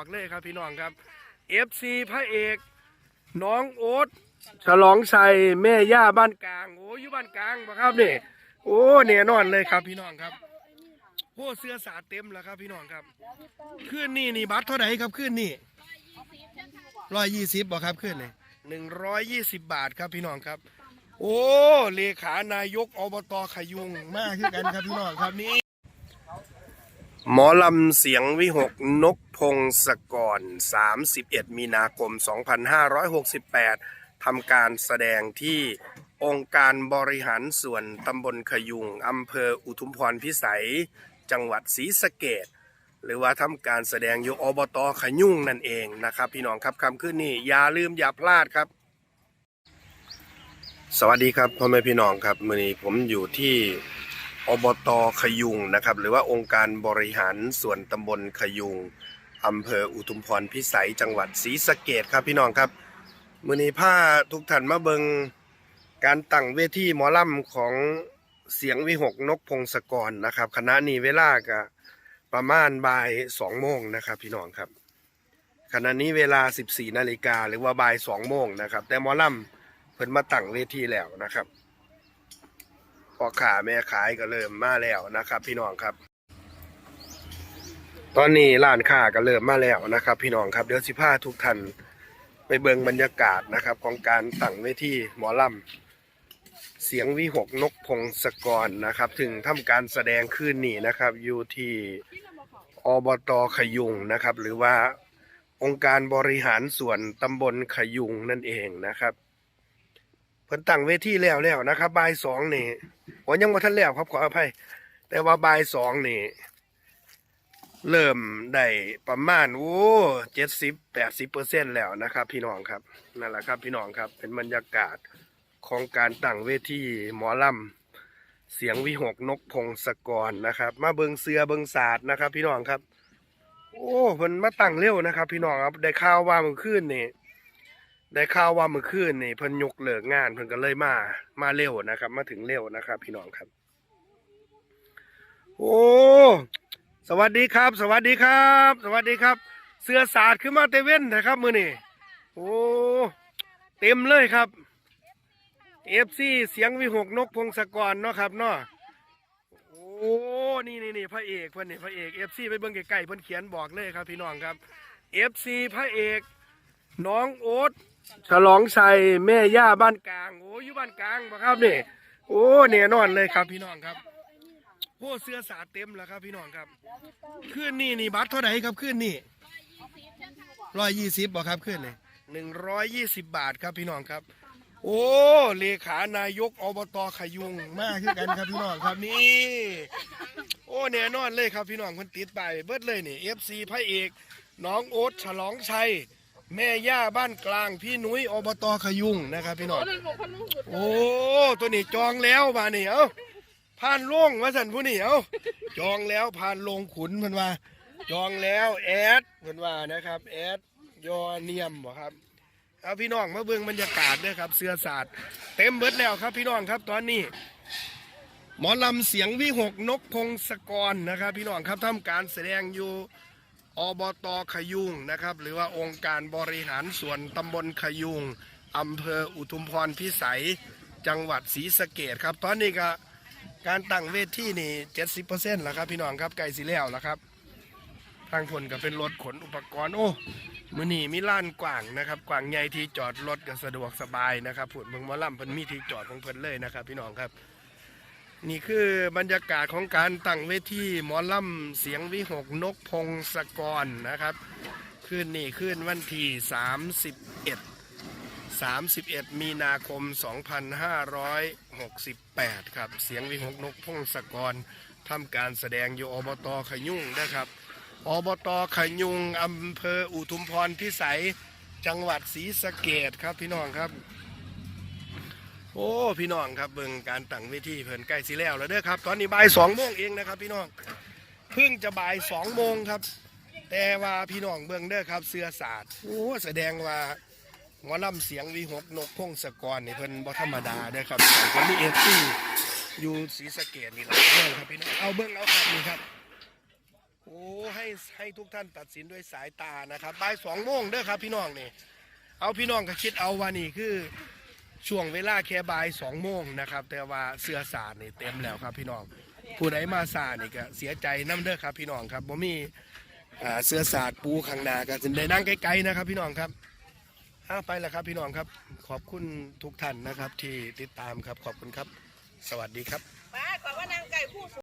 บอกเลยครับพี่น้องครับ FC พระเอกน้องโอ๊ตฉลองชัยแม่ย่าบ้านกลางโอ้ยอยู่บ้านกลางปะครับนี่โอ้เนี่ยนอนเลยครับพี่น้องครับโอ้เสื้อสาดเต็มแล้วครับพี่น้องครับขึ้นนี่นี่บัตรเท่าไหร่ครับขึ้นนี่ร้อยยี่สิบบ่ครับขึ้นนี่หนึ่งร้อยยี่สิบบาทครับพี่น้องครับ โอ้เลขานายกอบตขยุงมากขึ้นกันครับพี่น้องครับนี่ หมอลำเสียงวิหกนกพงศกร 31 มีนาคม 2568 ทำการแสดงที่องค์การบริหารส่วนตำบลขยุงอำเภออุทุมพรพิสัย จังหวัดศรีสะเกดหรือว่าทำการแสดงอยู่อบตขยุงนั่นเองนะครับ พี่น้องครับคำขึ้นนี่อย่าลืมอย่าพลาดครับ สวัสดีครับพ่อแม่พี่น้องครับมื่อนี้ผมอยู่ที่ อบตขยุงนะครับ หรือว่าองค์การบริหารส่วนตำบลขยุงอำเภออุทุมพรพิสัยจังหวัดศรีสะเกดครับพี่น้องครับมือนี้ผ้าทุกท่านมาเบิงการตั้งเวทีหมอลำของเสียงวิหกนกพงศกรนะครับคณะนี้เวลาก็ประมาณบ่ายสองโมงนะครับ พี่น้องครับขณะนี้เวลา 14นาฬิกาหรือว่าบ่ายสองโมงนะครับ แต่หมอลำเพิ่นมาตั้งเวทีแล้วนะครับ พ่อขาแม่ขายก็เริ่มมาแล้วนะครับ พี่น้องครับ ตอนนี้ร้านค้าก็เริ่มมาแล้วนะครับ พี่น้องครับเดี๋ยวสิพาทุกท่านไปเบิงบรรยากาศนะครับ ของการตั้งเวทีหมอลำเสียงวิหกนกพงศกรนะครับ ถึงทำการแสดงคืนนี้นะครับอยู่ที่อบตขยุงนะครับ หรือว่าองค์การบริหารส่วนตำบลขยุงนั่นเองนะครับเพิ่นตั้งเวทีแล้วแล้วนะครับบ่ายสองนี่ ผมยังบ่ทันแล้วครับขออภัย แต่ว่าบ่ายสองนี่ เริ่มได้ประมาณโอ้เจ็ดสิบแปดสิบเปอร์เซ็นแล้วนะครับ พี่น้องครับนั่นแหละครับ พี่น้องครับ เป็นบรรยากาศของการตั้งเวทีหมอลำเสียงวิหกนกพงศกรนะครับ มาเบิงเสือเบิงศาสตร์นะครับ พี่น้องครับ โอ้เพิ่นมาตั้งเร็วนะครับ พี่น้องครับได้ข่าวว่าเมื่อคืนนี่ ได้ข่าวว่าเมื่อคืนนี่เพิ่นยกเลิกงานเพิ่นก็เลยมา มาเร็วนะครับ มาถึงเร็วนะครับ พี่น้องครับ โอ้สวัสดีครับ สวัสดีครับ สวัสดีครับ เสื้อสาดขึ้นมาเตเว่นนะครับ มือนี่โอ้เต็มเลยครับเอฟซีเสียงวิหกนกพงศกรเนาะครับเนาะโอ้นี่นี่นี่พระเอกเพิ่นนี่พระเอกเอฟซีไปเบิ่งใกลๆเพิ่นเขียนบอกเลยครับ พี่น้องครับเอฟซีพระเอกน้องโอ๊ต ฉลองชัยแม่ย่าบ้านกลางโอ้ยอยู่บ้านกลางปะครับนี่โอ้เนี่ยนอนเลยครับพี่น้องครับโอ้เสื้อสาดเต็มแล้วครับพี่น้องครับขึ้นนี่นี่บัตรเท่าไหร่ครับขึ้นนี่ร้อยยี่สิบบ่ครับขึ้นนี่หนึ่งร้อยยี่สิบบาทครับพี่น้องครับ โอ้เลขานายกอบตขยุงมากขึ้นกันครับพี่น้องครับนี่ โอ้แน่นอนเลยครับพี่น้องคนติดไปเบิดเลยนี่เอฟซีพระเอกน้องโอ๊ตฉลองชัย แม่ย่าบ้านกลางพี่นุ้ยอบตขยุงนะครับพี่น้องโอ้ตัวนี้จองแล้วมานี่เอ้าผ่านโล่งว่าสันผู้นี่เอ้าจองแล้วผ่านลงขุนเพิ่นว่า จองแล้วแอดเพิ่นว่านะครับแอดยอเนียมบ่ครับเอาพี่น้องมาเบิ่งบรรยากาศเด้อครับ เสื้อสาดเต็มเบิดแล้วครับพี่น้องครับตอนนี้ หมอลำเสียงวิหกนกพงศกรนะครับ พี่น้องครับทำการแสดงอยู่ อบตขยุงนะครับ หรือว่าองค์การบริหารส่วนตำบลขยุงอำเภออุทุมพรพิสัยจังหวัดศรีสะเกดครับ ตอนนี้ก็การตั้งเวทที่นี่เจ็ดสิบเปอร์เซ็นต์แล้วครับ พี่น้องครับไกลสิแล้วแล้วครับ ทางคนก็เป็นรถขนอุปกรณ์โอ้มือนี่มีล้านกว้างนะครับ กว้างใหญ่ที่จอดรถก็สะดวกสบายนะครับผุดเมืองมอลำเพิ่นมีที่จอดของเพิ่นเลยนะครับ พี่น้องครับ นี่คือบรรยากาศของการตั้งเวทีหมอลำเสียงวิหกนกพงศกรนะครับคืนนี้คืนวันที่31 31 มีนาคม 2568 ครับ เสียงวิหกนกพงศกรทำการแสดงอยู่อบตขยุ่งนะครับอบตขยุ่งอำเภออุทุมพรพิสัยจังหวัดศรีสะเกดครับพี่น้องครับ โอ้พี่น้องครับเบิ่งการตั้งเวทีเพิ่นใกล้สิแล้วแล้วเด้อครับ ตอนนี้บ่ายสองโมงเองนะครับ พี่น้องเพิ่งจะบ่ายสองโมงครับ แต่ว่าพี่น้องเบิ่งเด้อครับ เสื้อสาดโอ้แสดงว่าหมอลำเสียงวิหกนกพงศกรนี่เพิ่นบ่ธรรมดาเด้อครับเพิ่นมีเอฟซีอยู่ศรีสะเกดนี่หลายเรื่องครับพี่น้องเอาเบิ่งเอาครับนี่ครับโโอ้ให้ให้ทุกท่านตัดสินด้วยสายตานะครับบ่ายสองโมงเด้อครับ พี่น้องนี่เอาพี่น้องก็คิดเอาว่านี่คือ ช่วงเวลาแค่บ่ายสองโมงนะครับ แต่ว่าเสื้อสาดนี่เต็มแล้วครับพี่น้อง ผู้ใดมาสาดนี่ก็เสียใจน้ำเด้อครับพี่น้องครับผมมีอ่าเสื้อสาดปูข้างหน้าก็จะได้นั่งไกลๆนะครับ พี่น้องครับอาไปแล้วครับพี่น้องครับ ขอบคุณทุกท่านนะครับที่ติดตามครับขอบคุณครับ สวัสดีครับ ป้าขอว่านางไก่ผู้